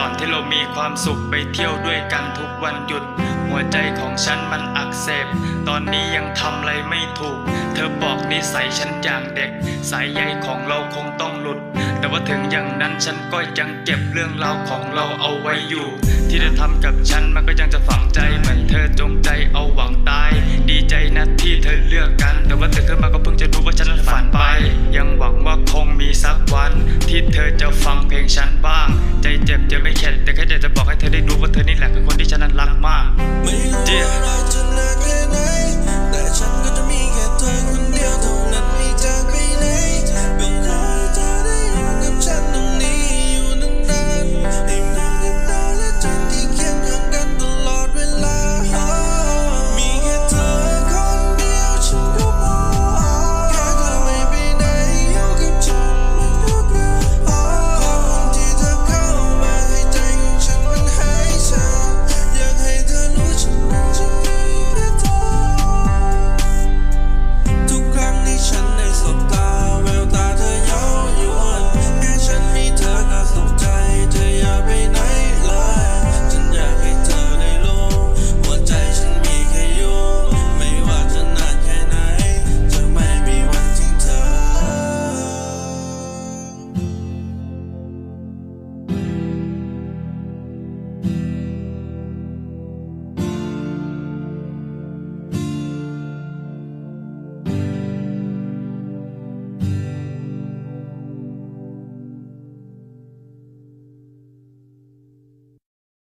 ก่อนที่เรามีความสุขไปเที่ยวด้วยกันทุกวันหยุด หัวใจของฉันมันอักเสบ ตอนนี้ยังทำอะไรไม่ถูก เธอบอกนิสัยฉันอย่างเด็ก สายใยของเราคงต้องหลุด แต่ว่าถึงอย่างนั้นฉันก็ยังเก็บเรื่องราวของเราเอาไว้อยู่ ที่เธอทำกับฉันมันก็ยังจะฝังใจเหมือนเธอจงใจเอาหวังตาย ดีใจนะที่เธอเลือกกัน แต่ว่าเธอขึ้นมาก็เพิ่งจะรู้ว่าฉัน เพลงฉันบ้าง ใจเจ็บจะไม่เข็ดแต่แค่อยากจะบอกให้เธอได้รู้ว่าเธอนี่แหละคือคนที่ฉันนั้นรักมาก yeah.